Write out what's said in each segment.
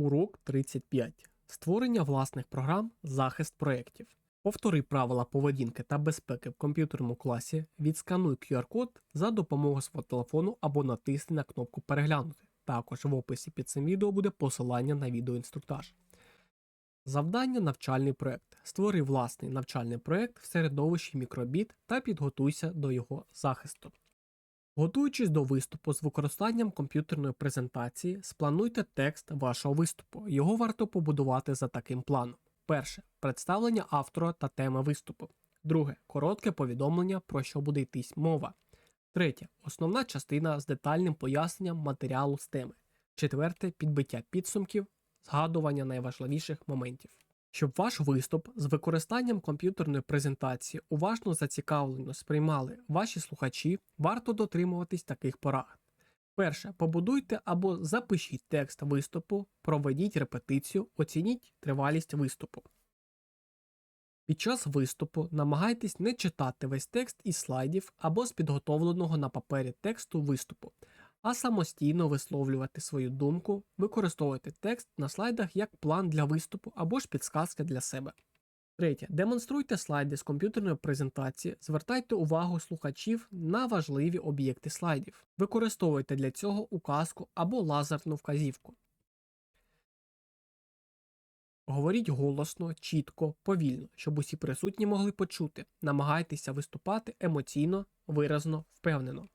Урок 35. Створення власних програм, захист проєктів. Повтори правила поведінки та безпеки в комп'ютерному класі, відскануй QR-код за допомогою свого телефону або натисни на кнопку Переглянути. Також в описі під цим відео буде посилання на відеоінструктаж. Завдання навчальний проєкт. Створи власний навчальний проєкт в середовищі мікробіт та підготуйся до його захисту. Готуючись до виступу з використанням комп'ютерної презентації, сплануйте текст вашого виступу. Його варто побудувати за таким планом. Перше представлення автора та теми виступу. Друге коротке повідомлення, про що буде йтись мова. Третє основна частина з детальним поясненням матеріалу з теми. Четверте підбиття підсумків, згадування найважливіших моментів. Щоб ваш виступ з використанням комп'ютерної презентації уважно зацікавлено сприймали ваші слухачі, варто дотримуватись таких порад. Перше, побудуйте або запишіть текст виступу, проведіть репетицію, оцініть тривалість виступу. Під час виступу намагайтесь не читати весь текст із слайдів або з підготовленого на папері тексту виступу, а самостійно висловлювати свою думку, використовувати текст на слайдах як план для виступу або ж підсказки для себе. Третє. Демонструйте слайди з комп'ютерної презентації, звертайте увагу слухачів на важливі об'єкти слайдів. Використовуйте для цього указку або лазерну вказівку. Говоріть голосно, чітко, повільно, щоб усі присутні могли почути. Намагайтеся виступати емоційно, виразно, впевнено.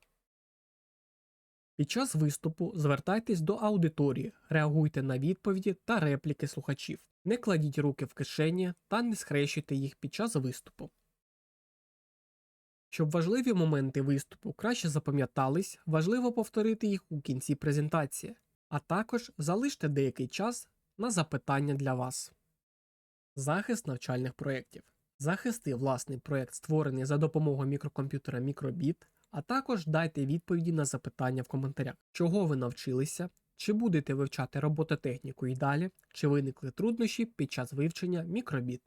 Під час виступу звертайтесь до аудиторії, реагуйте на відповіді та репліки слухачів. Не кладіть руки в кишені та не схрещуйте їх під час виступу. Щоб важливі моменти виступу краще запам'ятались, важливо повторити їх у кінці презентації, а також залиште деякий час на запитання для вас. Захист навчальних проєктів. Захисти власний проєкт, створений за допомогою мікрокомп'ютера Microbit, а також дайте відповіді на запитання в коментарях, чого ви навчилися, чи будете вивчати робототехніку і далі, чи виникли труднощі під час вивчення Microbit.